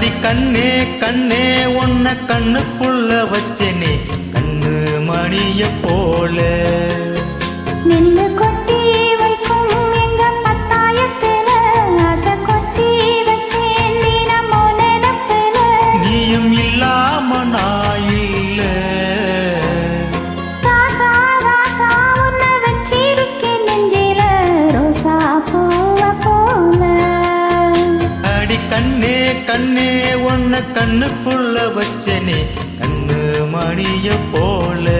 அடி கண்ணே கண்ணே உன்னை கண்ணுக்குள்ள வச்சேனே. கண்ணு மணிய போல. கண்ணுக்குள்ள வச்சனே கண்ணு மணிய போல.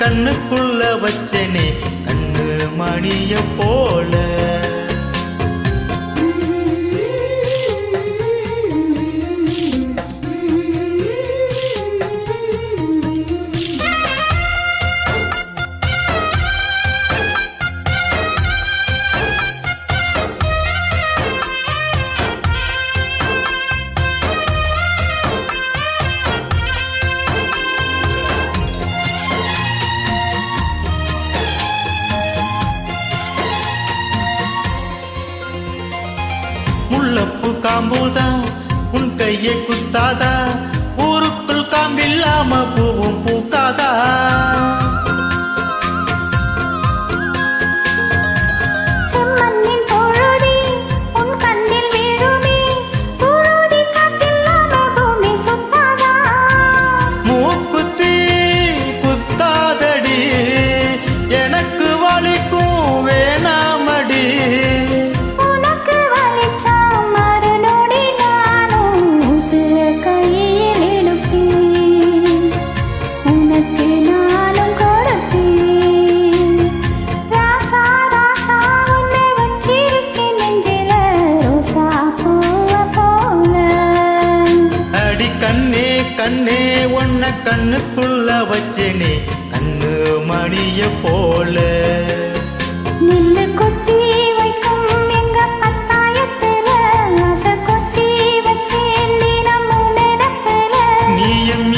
கண்ணுக்குள்ள வச்சனே கண்ணு மணிய போல. முள்ளப்பு காம்புதான் உன் கையை குத்தாதா? ஊருக்குள் காம்பில்லாம கண்ணே உன்ன கண்ணுக்குள்ள வச்சனே கண்ணு மணிய போல. நில்லு கொத்தி வைக்கும் எங்க பத்தாயத்துல ஆச கொத்தி வச்சேன் தினம் உன்னிடத்துல நீயும்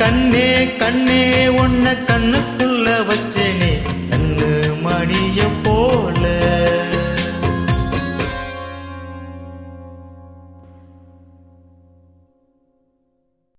கண்ணே கண்ணே